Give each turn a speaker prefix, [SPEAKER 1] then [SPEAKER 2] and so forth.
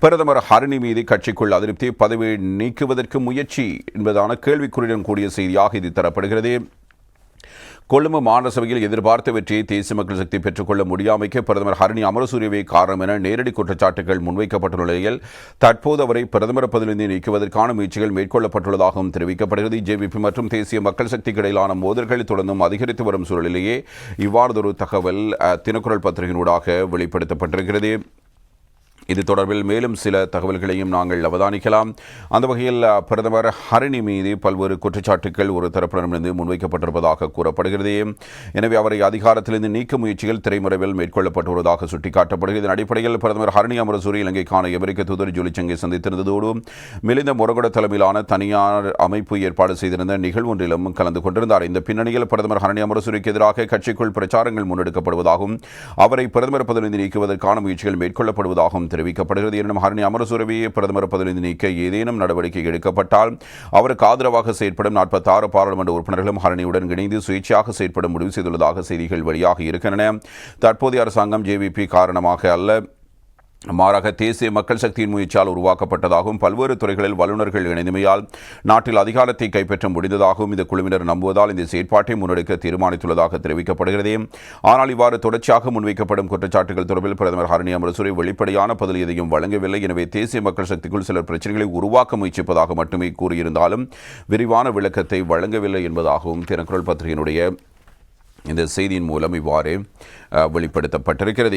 [SPEAKER 1] பிரதமர் ஹரணி மீது கட்சிக்குள் அதிருப்தி பதவியை நீக்குவதற்கு முயற்சி என்பதான கேள்விக்குறியுடன் கூடிய செய்தியாக இது தரப்படுகிறது. கொழும்பு மாநிலசபையில் எதிர்பார்த்த வெற்றியை தேசிய மக்கள் சக்தி பெற்றுக்கொள்ள முடியாமைக்கு பிரதமர் ஹரணி அமரசூரியவை காரணம் என நேரடி குற்றச்சாட்டுகள் முன்வைக்கப்பட்டுள்ள நிலையில் தற்போது அவரை பிரதமர் பதிலிருந்து நீக்குவதற்கான முயற்சிகள் மேற்கொள்ளப்பட்டுள்ளதாகவும் தெரிவிக்கப்படுகிறது. ஜேவிபி மற்றும் தேசிய மக்கள் சக்திக்கு இடையிலான மோதல்கள் தொடர்ந்தும் அதிகரித்து வரும் சூழலிலேயே இவ்வாறதொரு தகவல் தினக்குரல் பத்திரிகையினூடாக வெளிப்படுத்தப்பட்டிருக்கிறது. இது தொடர்பில் மேலும் சில தகவல்களையும் நாங்கள் அவதானிக்கலாம். அந்த வகையில் பிரதமர் ஹரணி மீது பல்வேறு குற்றச்சாட்டுகள் ஒரு தரப்பினரிடமிருந்து முன்வைக்கப்பட்டிருப்பதாக கூறப்படுகிறது. எனவே அவரை அதிகாரத்திலிருந்து நீக்க முயற்சிகள் திரைமறைவில் மேற்கொள்ளப்பட்டு வருவதாக சுட்டிக்காட்டப்படுகிறது. இதன் அடிப்படையில் பிரதமர் ஹரணி அமரசூரி இலங்கைக்கான அமெரிக்க தூதர் ஜூலிச்சங்கை சந்தித்திருந்ததோடு மிலிந்த முரகுட தலைமையிலான தனியார் அமைப்பு ஏற்பாடு செய்திருந்த நிகழ்வு ஒன்றிலும் கலந்து கொண்டிருந்தார். இந்த பின்னணியில் பிரதமர் ஹரணி அமரசூரிக்கு எதிராக கட்சிக்குள் பிரச்சாரங்கள் முன்னெடுக்கப்படுவதாகவும் அவரை பிரதமர் பதவியிலிருந்து நீக்குவதற்கான முயற்சிகள் மேற்கொள்ளப்படுவதாகவும் தெரிவிக்கப்படுகிறது. எனினும் ஹரணி அமரசூரவியை பிரதமர் பதவியிலிருந்து நீக்க ஏதேனும் நடவடிக்கை எடுக்கப்பட்டால் அவருக்கு ஆதரவாக செயற்படும் நாற்பத்தாறு பாராளுமன்ற உறுப்பினர்களும் ஹரணியுடன் இணைந்து சுயேட்சையாக செயற்பட முடிவு செய்துள்ளதாக செய்திகள் வெளியாகி இருக்கின்றன. தற்போதைய அரசாங்கம் ஜேவிபி காரணமாக அல்ல. மாறாக தேசிய மக்கள் சக்தியின் முயற்சியால் உருவாக்கப்பட்டதாகவும் பல்வேறு துறைகளில் வல்லுநர்கள் இணைந்தமையால் நாட்டில் அதிகாரத்தை கைப்பற்ற முடிந்ததாகவும் இந்த குழுவினர் நம்புவதால் இந்த செயற்பாட்டை முன்னெடுக்க தீர்மானித்துள்ளதாக தெரிவிக்கப்படுகிறது. ஆனால் இவ்வாறு தொடர்ச்சியாக முன்வைக்கப்படும் குற்றச்சாட்டுகள் தொடர்பில் பிரதமர் ஹரணி அமரசுரை வெளிப்படையான பதில் எதையும் வழங்கவில்லை. எனவே தேசிய மக்கள் சக்திக்குள் சிலர் பிரச்சனைகளை உருவாக்க முயற்சிப்பதாக மட்டுமே கூறியிருந்தாலும் விரிவான விளக்கத்தை வழங்கவில்லை என்பதாகவும் தினக்குரல் பத்திரிகையினுடைய இந்த செய்தியின் மூலம் இவ்வாறு வெளிப்படுத்தப்பட்டிருக்கிறது.